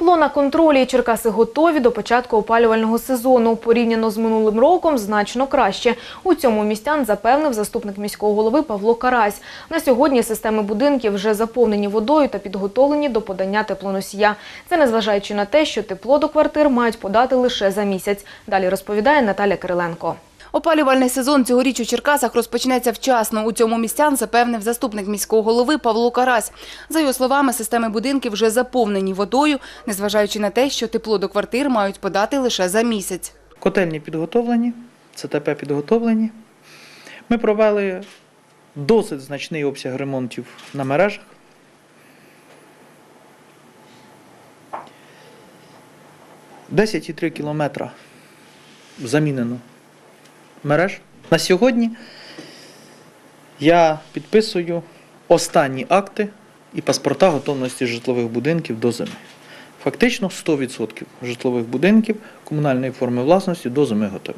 Тепло на контролі. Черкаси готові до початку опалювального сезону. Порівняно з минулим роком значно краще. У цьому містян запевнив заступник міського голови Павло Карась. На сьогодні системи будинків вже заповнені водою та підготовлені до подання теплоносія. Це незважаючи на те, що тепло до квартир мають подати лише за місяць. Далі розповідає Наталя Кириленко. Опалювальний сезон цьогоріч у Черкасах розпочнеться вчасно. У цьому містян запевнив заступник міського голови Павло Карась. За його словами, системи будинків вже заповнені водою, незважаючи на те, що тепло до квартир мають подати лише за місяць. Котельні підготовлені, ЦТП підготовлені. Ми провели досить значний обсяг ремонтів на мережах. Десять і три кілометра замінено мереж. На сьогодні я підписую останні акти і паспорта готовності житлових будинків до зими. Фактично 100% житлових будинків комунальної форми власності до зими готові.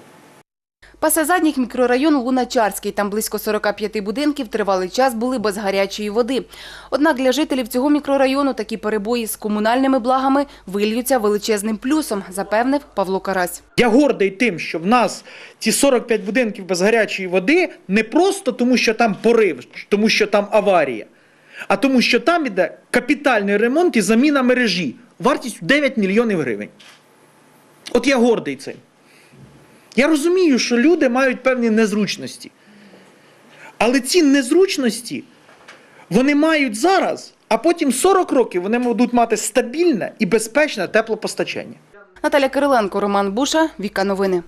Пасе задніх мікрорайон Луначарський. Там близько 45 будинків тривалий час були без гарячої води. Однак для жителів цього мікрорайону такі перебої з комунальними благами вильються величезним плюсом, запевнив Павло Карась. Я гордий тим, що в нас ці 45 будинків без гарячої води не просто тому, що там порив, тому що там аварія, а тому, що там іде капітальний ремонт і заміна мережі вартістю 9 мільйонів гривень. От я гордий цим. Я розумію, що люди мають певні незручності. Але ці незручності вони мають зараз, а потім 40 років вони будуть мати стабільне і безпечне теплопостачання. Наталя Кириленко, Роман Буша, Віка Новини.